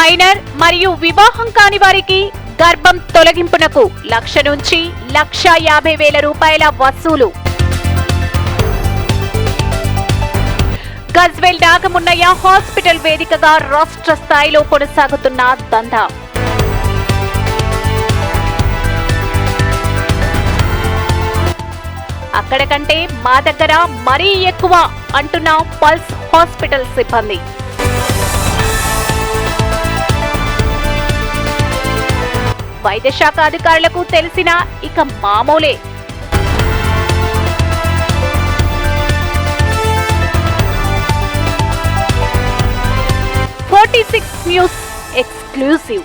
Minor మరియు వివాహం కాని వారికి గర్భం తొలగింపునకు లక్ష నుంచి లక్ష యాభై వేల రూపాయల వసూలు. గజ్వెల్ నాగమున్నయ్య హాస్పిటల్ వేదికగా రాష్ట్ర స్థాయిలో కొనసాగుతున్న దందా. అక్కడ కంటే మా దగ్గర మరీ ఎక్కువ అంటున్న పల్స్ హాస్పిటల్ సిబ్బంది. వైద్య శాఖ అధికారులకు తెలిసిన ఇక మామూలే. Forty six news exclusive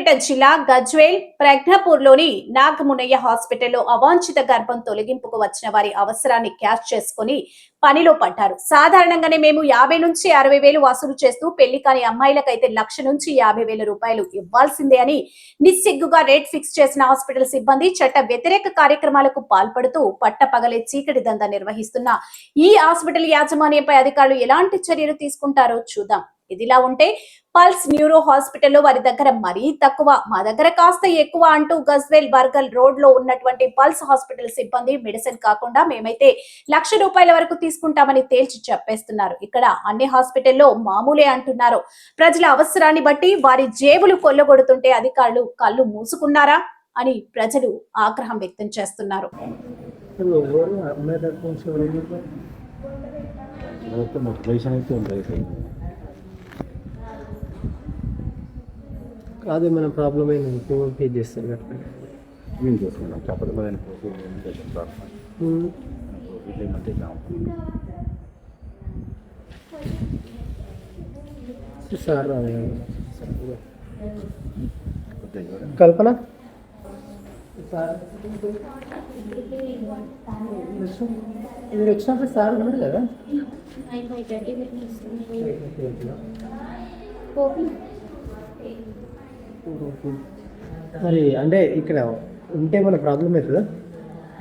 Siddipet జిల్లా గజ్వేల్ ప్రజ్ఞపూర్లోని నాగమునయ్య హాస్పిటల్లో అవాంఛిత గర్భం తొలగింపుకు వచ్చిన వారి అవసరాన్ని క్యాష్ చేసుకుని పనిలో పడ్డారు. సాధారణంగానే మేము యాభై నుంచి అరవై వేలు వసూలు చేస్తూ పెళ్ళి కాని అమ్మాయిలకైతే లక్ష నుంచి యాభై వేల రూపాయలు ఇవ్వాల్సిందే అని నిస్సిగ్గుగా రేట్ ఫిక్స్ చేసిన హాస్పిటల్ సిబ్బంది చట్ట వ్యతిరేక కార్యక్రమాలకు పాల్పడుతూ పట్టపగలే చీకటి దందా నిర్వహిస్తున్న ఈ హాస్పిటల్ యాజమాన్యంపై అధికారులు ఎలాంటి చర్యలు తీసుకుంటారో చూద్దాం. ఇదిలా ఉంటే పల్స్ న్యూరో హాస్పిటల్లో వారి దగ్గర మరీ తక్కువ. మా దగ్గర కాస్త ఎక్కువ అంటూ గజ్వేల్ బర్గల్ రోడ్లో ఉన్నటువంటి పల్స్ హాస్పిటల్ సిబ్బంది మెడిసిన్ కాకుండా మేమైతే లక్ష రూపాయల వరకు తీసుకుంటామని తేల్చి చెప్పేస్తున్నారు. ఇక్కడ అన్ని హాస్పిటల్లో మామూలే అంటున్నారు. ప్రజల అవసరాన్ని బట్టి వారి జేబులు కొల్లగొడుతుంటే అధికారులు కళ్ళు మూసుకున్నారా అని ప్రజలు ఆగ్రహం వ్యక్తం చేస్తున్నారు? మొత్తం మోటివేషన్ అయితే ఉంటుంది సార్ కాదు మన ప్రాబ్లం అయింది ఫోన్ పే చేస్తారు కదా మేము చేసుకున్నాం చెప్పడం సార్ ఉమ్. ఏమంటే సార్ రాదు. కల్పన సార్ మీరు వచ్చినప్పుడు సార్ ఉన్నాడు కదా మరి అంటే ఇక్కడ ఉంటే మన ప్రాబ్లం అవుతుందా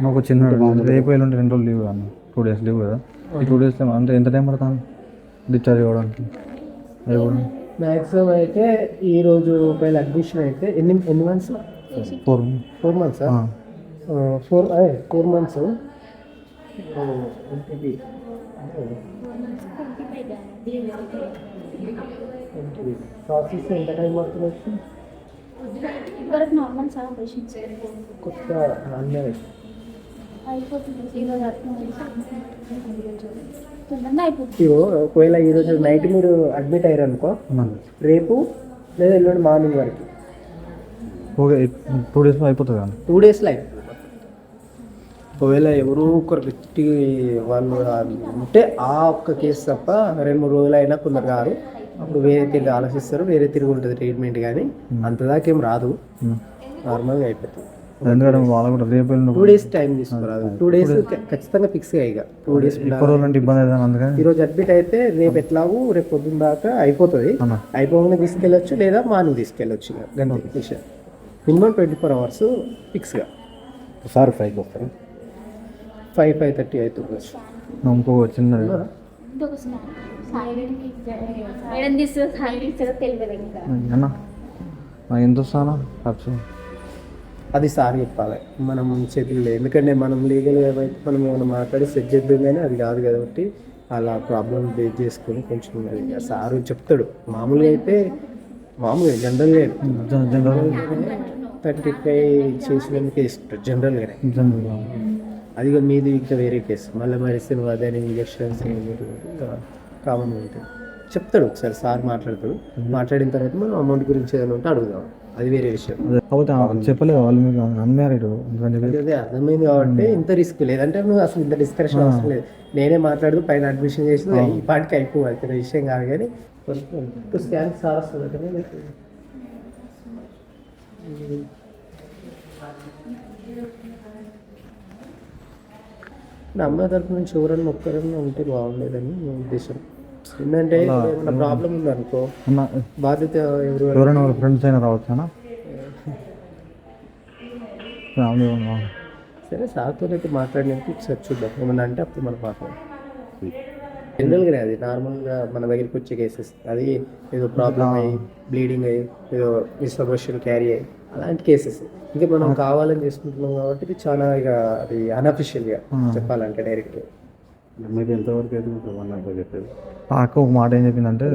నాకు చిన్న రేపు ఎల్లుండి రెండు రోజులు లీవ్ అన్న. టూ డేస్ లీవ్ కదా. ఈ టూ డేస్ అంటే ఎంత టైం పడుతుంది? డిశ్చార్జ్ అవ్వడానికి రేపు మ్యాక్సిమం అయితే ఈ రోజు ఒకవేళ అడ్మిషన్ అయితే ఎన్ని ఎన్ని months four four months four అదే ఫోర్ మంత్స్ ప్రాసెస్ ఎంత టైం పడుతుంది? వరకు నార్మల్ కొత్త ఇగో ఒకవేళ ఈరోజు నైట్ మీరు అడ్మిట్ అయ్యారు అనుకో రేపు లేదా ఎల్లుండి మార్నింగ్ వరకు. ఓకే టూ డేస్లో అయిపోతుంది టూ డేస్లో అయిపోతుంది. ఒకవేళ ఎవరో ఒకరు వ్యక్తి వాళ్ళు ఉంటే ఆ ఒక్క కేసు తప్ప రెండు మూడు రోజులు అయినా కొందరు కారు అప్పుడు వేరే తిరిగి ఆలోచిస్తారు వేరే తిరిగి ఉంటుంది ట్రీట్మెంట్ కానీ. అంతదాకా ఏం రాదు. నార్మల్గా అయిపోతుంది. ఎందుకంటే వాళ్ళు కూడా రేపు టూ డేస్ టైం తీసుకురాదు. టూ డేస్ ఖచ్చితంగా ఫిక్స్ ఇక. టూ డేస్ అందుకని. ఈరోజు అడ్మిట్ అయితే రేపు ఎట్లాగూ రేపు పొద్దున్న దాకా అయిపోతుంది. అయిపోగానే తీసుకెళ్ళొచ్చు లేదా మార్నింగ్ తీసుకెళ్ళొచ్చు ఇక. గంతే. విషయం. మినిమం ట్వంటీ ఫోర్ అవర్స్ ఫిక్స్గా సార్ ఫైవ్కి వస్తారా? ఫైవ్ ఫైవ్ థర్టీ అవుతుంది. ఇంకో చిన్నది. మేడం తెలియదు ఇంకా. అన్న ఎంత వస్తానా ఖర్చు అది సార్ చెప్పాలి. మనం చేతులు లేదు ఎందుకంటే మనం లీగల్ ఏమైతే మనం ఏమైనా మాట్లాడి సెట్ చేద్దాం కానీ అది కాదు కాబట్టి అలా ప్రాబ్లం బేస్ చేసుకొని కొంచెం సారు చెప్తాడు. మామూలుగా అయితే మామూలుగా జనరల్గా జనరల్ థర్టీ ఫైవ్ చేసినందుకే ఇస్తాడు జనరల్గానే జనరల్ అది మీది ఇంకా వేరే కేసు మళ్ళీ మెడిసిన్ అదని ఇంజక్షన్స్ కామన్ ఉంటుంది చెప్తాడు ఒకసారి సార్ మాట్లాడతాడు. మాట్లాడిన తర్వాత మనం అమౌంట్ గురించి ఏదైనా ఉంటే అడుగుదాం. అది వేరే విషయం. చెప్పలేదు అన్మ్యారీడ్ అదే అర్థమైంది కాబట్టి ఇంత రిస్క్ లేదంటే నువ్వు అసలు ఇంత డిస్కషన్ అవసరం లేదు. నేనే మాట్లాడుతూ పైన అడ్మిషన్ చేసి ఈ పాటికి అయిపోవాలి పెద్ద విషయం కాదు కానీ కొంచెం స్కాన్ సార్ వస్తుంది కానీ నా అమ్మ తరపు నుంచి ఎవరన్నా ఒక్కరన్నా ఉంటే బాగుండేదని నా ఉద్దేశం. ఏంటంటే ఏమైనా ప్రాబ్లం ఉందనుకో బాధ్యత ఎవరు ఎవరైనా వాళ్ళ ఫ్రెండ్స్ అయినా రావచ్చు అన్న? ఫ్యామిలీ ఉన్నా సరే సార్తో అయితే మాట్లాడినట్టు ఒకసారి చూద్దాం. ఏమన్నా అంటే అప్పుడు మనం మాట్లాడదాం. జనరల్గా అది నార్మల్గా మన దగ్గరికి వచ్చే కేసెస్ అది ఏదో ప్రాబ్లమ్ అయ్యి బ్లీడింగ్ అయ్యి ఏదో మిస్అబర్షన్ క్యారీ అయ్యి. అలాంటి కేసెస్. ఇంకా మనం కావాలని చేసుకుంటున్నాం కాబట్టి ఇది చాలా ఇక అది అన్అఫిషియల్గా చెప్పాలంటే డైరెక్ట్ మీకు ఎంతవరకు అయితే చెప్పేది అక్క ఒక మాట ఏం చెప్పిందంటే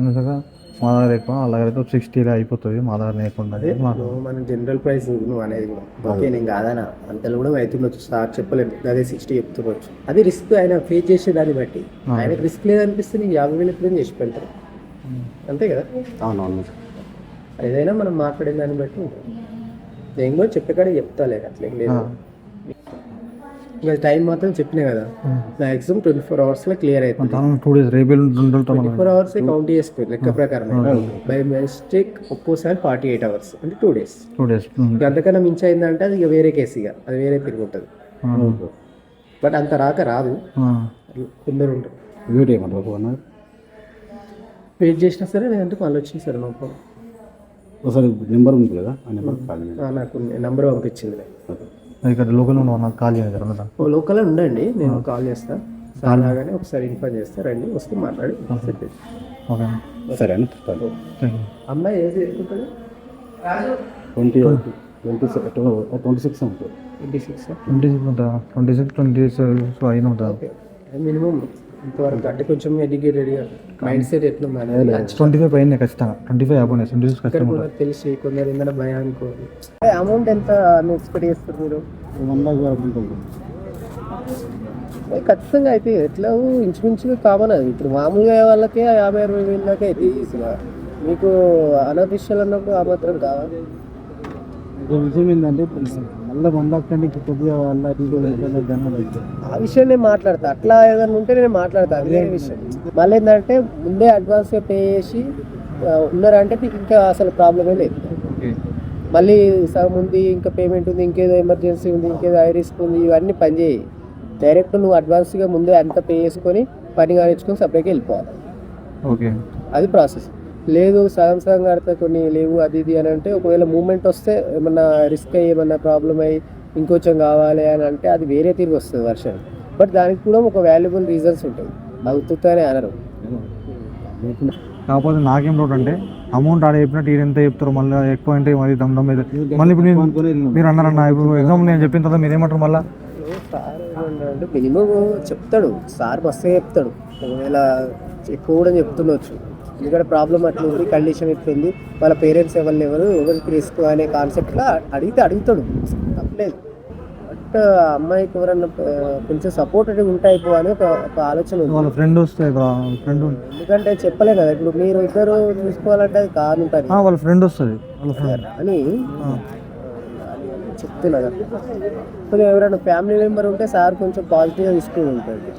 అందుకగా మా దగ్గర ఎక్కువ వాళ్ళ దగ్గర సిక్స్టీలో అయిపోతుంది మా దగ్గర లేకుండా మన జనరల్ ప్రైస్ నువ్వు అనేది కూడా. ఓకే నేను కాదనా అంతలో కూడా అవుతుండొచ్చు. సార్ చెప్పలేము అదే సిక్స్టీ చెప్తుండొచ్చు. అది రిస్క్ ఆయన ఫేస్ చేసే దాన్ని బట్టి. ఆయనకు రిస్క్ లేదనిపిస్తే నీకు యాభై వేలు ఎప్పుడైనా చేసి పెడతారు అంతే కదా? అవునవును ఏదైనా మనం మాట్లాడే దాన్ని బట్టి ఉంటుంది. నేను కూడా చెప్పేకాడే చెప్తాలే అట్లేం లేదు. ఇంకా టైం మాత్రం చెప్పినా కదా. ఎగ్జామ్ ట్వంటీ ఫోర్ అవర్స్లో క్లియర్ అవుతుంది టూ డేస్ రేపు రెండు ట్వంటీ ఫోర్ అవర్స్ కౌంట్ చేసుకోరు లెక్క ప్రకారం. బై మిస్టేక్ ఒక్కోసారి ఫార్టీ ఎయిట్ అవర్స్ అంటే టూ డేస్. Two days. అంతకన్నా మించి అయిందంటే అది ఇక వేరే కేసు ఇక. అది వేరే తిరిగి ఉంటుంది బట్ అంత రాక రాదు. కొందరు ఉంటారు. వెయిట్ చేసినా సరే లేదంటే మళ్ళీ వచ్చింది సరే నో ప్రాబ్లం. ఒకసారి నెంబర్ ఉంది కదా? ఆ నెంబర్ కాల్ చేయండి. ఆ, నాకు నంబర్ పంపించింది ఇక్కడ లోకల్ ఉన్న నాకు కాల్ చేయాలి కదా ఓ లోకల్ ఉండండి. నేను కాల్ చేస్తా. సార్ రాగానే ఒకసారి ఇన్ఫార్మ్ చేస్తా. రండి వస్తే మాట్లాడి సెట్ చేసి. ఓకే. సరేనా థ్యాంక్ యూ అమ్మాయి ఏది ఎక్కుంటుంది ట్వంటీ ట్వంటీ ట్వంటీ సిక్స్ ఉంటుంది. ట్వంటీ సిక్స్ ట్వంటీ సిక్స్ ఉంటుందా? ట్వంటీ సిక్స్ ట్వంటీ సిక్స్ అయిన ఉంటుందా? మినిమం ఇంతవరకు అంటే కొంచెం ఎడ్యుకేటెడ్గా మైండ్ సెట్ అనేది ట్వంటీ ఫైవ్ అయింది ఖచ్చితంగా. ట్వంటీ ఫైవ్ అయిపోయినాయి ట్వంటీ సిక్స్ ఖచ్చితంగా కూడా తెలిసి కొందరు ఏంటంటే భయానికి అమౌంట్ ఎంత ఎక్స్పెక్ట్ చేస్తారు మీరు? వన్ లాక్ వరకు ఖచ్చితంగా అయితే ఎట్లా ఇంచుమించుగా కామన్ అది. ఇప్పుడు మామూలుగా వాళ్ళకే యాభై అరవై వేల దాకా అయితే ఈజీగా మీకు అనఫిషియల్ అన్నప్పుడు ఆ మాత్రం కావాలి విషయం ఏంటంటే మళ్ళీ కొద్దిగా జనాలు ఆ విషయం నేను మాట్లాడతా. అట్లా ఏదైనా ఉంటే నేను మాట్లాడతా. అది విషయం. మళ్ళీ ఏంటంటే ముందే అడ్వాన్స్గా పే చేసి ఉన్నారంటే మీకు ఇంకా అసలు ప్రాబ్లమే లేదు. మళ్ళీ సగం ఉంది ఇంకా పేమెంట్ ఉంది ఇంకేదో ఎమర్జెన్సీ ఉంది ఇంకేదో హై రిస్క్ ఉంది ఇవన్నీ పనిచేయి డైరెక్ట్ నువ్వు అడ్వాన్స్గా ముందే అంత పే చేసుకొని పని కానిచ్చుకొని సపరేట్గా వెళ్ళిపోవాలి. ఓకే. అది ప్రాసెస్ లేదు సగం సగం కడితే కొన్ని లేవు అది ఇది అని అంటే ఒకవేళ మూమెంట్ వస్తే ఏమన్నా రిస్క్ అయ్యి ఏమన్నా ప్రాబ్లం అయ్యి ఇంకొంచెం కావాలి అని అంటే అది వేరే తిరిగి వస్తుంది వర్షన్. బట్ దానికి కూడా ఒక వాల్యుబుల్ రీజన్స్ ఉంటాయి. ఉత్తుతానే అనరు. కాకపోతే నాకేం డౌట్ అంటే అమౌంట్ ఆడ చెప్పినట్టు ఈయన ఎంత చెప్తారు మళ్ళీ ఎక్కువ అంటే మరి దమ్ దమ్ అయితే మళ్ళీ ఇప్పుడు మీరు అన్నారన్న ఇప్పుడు ఎగ్జామ్ నేను చెప్పిన తర్వాత మీరు ఏమంటారు మళ్ళీ? సార్ మినిమం చెప్తాడు. సార్ మస్తు చెప్తాడు. ఒకవేళ ఎక్కువ కూడా చెప్తుండొచ్చు. ఎందుకంటే ప్రాబ్లం అట్లా ఉంది కండిషన్ ఇట్లా ఉంది. వాళ్ళ పేరెంట్స్ ఎవరు ఎవరు ఎవరికి రిస్క్ అనే కాన్సెప్ట్లో అడిగితే అడుగుతాడు. తప్పలేదు. బట్ అమ్మాయికి ఎవరన్నా కొంచెం సపోర్టెడ్ ఉంటాయి అని ఒక ఒక ఆలోచన ఉంది. వాళ్ళ ఫ్రెండ్ వస్తే ఫ్రెండ్ ఎందుకంటే చెప్పలే కదా ఇప్పుడు మీరు ఇద్దరు చూసుకోవాలంటే అది కాదు పని వాళ్ళ ఫ్రెండ్ వస్తుంది అని చెప్తున్నా కదా. కొంచెం ఎవరైనా ఫ్యామిలీ మెంబర్ ఉంటే సార్ కొంచెం పాజిటివ్గా తీసుకుని ఉంటుంది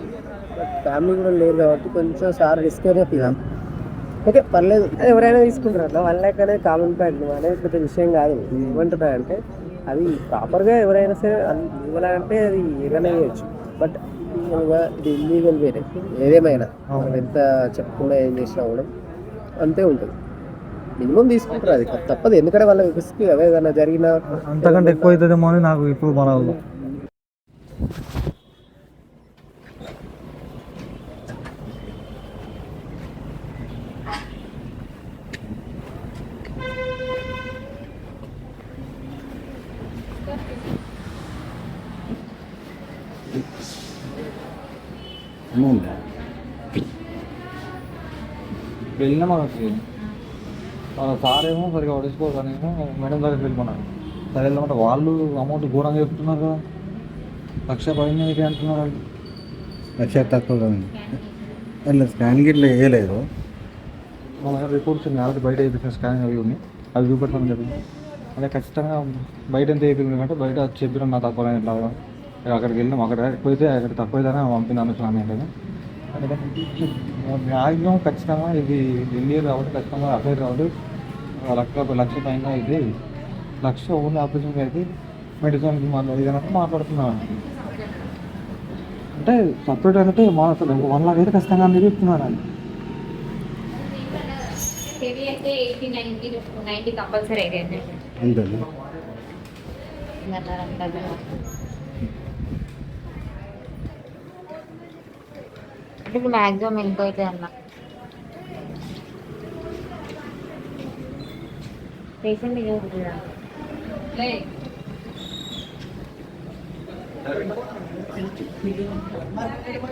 ఫ్యామిలీ కూడా లేరు కాబట్టి కొంచెం సార్ రిస్క్ అనే ఫీల్ ఓకే పర్లేదు. ఎవరైనా తీసుకుంటారు అట్లా. వన్ ల్యాక్ అనేది కామన్ పాయింట్ అనేది పెద్ద విషయం కాదు. ఏమంటున్నా అంటే అది ప్రాపర్గా ఎవరైనా సరే ఇవ్వాలంటే అది ఏదైనా ఇవ్వచ్చు బట్ ఇది ఇల్లీగల్ వేరే ఏదేమైనా మనం ఎంత చెప్పకుండా ఏం చేసినా కూడా అంతే ఉంటుంది. మినిమం తీసుకుంటారు అది. తప్పదు. ఎందుకంటే వాళ్ళ రిస్క్ ఏదైనా జరిగినా అంతకంటే ఎక్కువ అవుతుందేమో అని నాకు ఇప్పుడు మన అమౌంట్ వెళ్ళినా మనకి సార్ ఏమో సరిగా పడిచిపోతానేమో మేడం దగ్గరికి వెళ్ళిపోయినాను సరే వెళ్ళమంటే వాళ్ళు అమౌంట్ ఘోరంగా చెప్తున్నారు కదా లక్ష పైన అంటున్నారు వాళ్ళు. లక్ష తక్కువ అట్లా స్కానింగ్ ఇట్లా వేయలేదు మన దగ్గర రిపోర్ట్స్ ఉన్నాయి ఆల్రెడీ బయట వేయించిన స్కానింగ్ అవి ఉన్నాయి అవి చూపెడతామని చెప్పింది అదే ఖచ్చితంగా బయట ఎంత అంటే బయట చెప్పిన నా తక్కువ ఇట్లా అక్కడికి వెళ్ళినాం. అక్కడ ఎక్కువైతే అక్కడ తక్కువ అయితే పంపిన అనుకున్నాను నేను మ్యాక్సిమం ఖచ్చితంగా ఇది ఇండియర్ కాబట్టి ఖచ్చితంగా అఫైర్ ఆ లక్ష ఒక లక్ష పైన ఇది. లక్ష ఓన్లీ ఆపరేషన్కి అయితే మెడిసిన్ మాట్లాడి ఇదన్నట్టు మాట్లాడుతున్నాను అంటే సపరేట్ అంటే మా అసలు వన్ లాక్ అయితే ఖచ్చితంగా అని చెప్తున్నారు అని హెవీ అయితే ఎయిటీ నైన్టీ నైన్టీ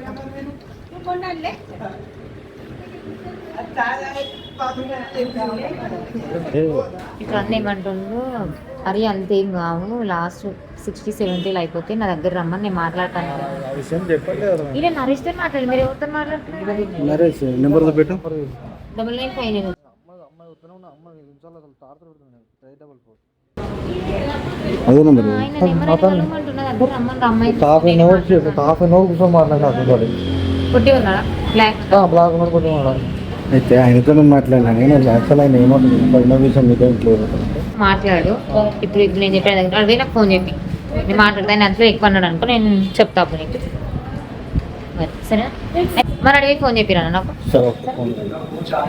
కంపల్సరీ అయితే అంతే ఇప్పుడు అవుతుంది అన్న పేషెంట్ ఇక్కడ అన్న ఏమంటుండ్రు అరే అంతేం కావు. లాస్ట్ సిక్స్టీ సెవెంటీలో అయిపోతే నా దగ్గర రమ్మని నేను మాట్లాడతాను. ఇలా నరేష్తో మాట్లాడు. మీరు ఎవరితో మాట్లాడుతున్నారు? నరేష్ నెంబర్ పెట్టు. Double nine five nine. అదే నెంబర్. ఆయన నెంబర్ కలవమంటున్నా దగ్గర రమ్మని రమ్మాయి half an hour half an hour కూర్చొని మాట్లాడినా కొట్టి ఉన్నాడా బ్లాక్. బ్లాక్ మాట్లాడాలి అయితే ఆయనతో మాట్లాడినా నేను యాక్చువల్ ఆయన ఏమంటుంది పైన విషయం మీతో క్లియర్ మాట్లాడు. ఇప్పుడు ఇప్పుడు నేను చెప్పాను దగ్గర అడిగి నాకు ఫోన్ చెప్పి నేను మాట్లాడతా ఆయన అంతలో ఎక్కువ అన్నాడు అనుకో నేను చెప్తా అప్పుడు నీకు. సరే మరి అడిగి ఫోన్ చెప్పిరా నాకు?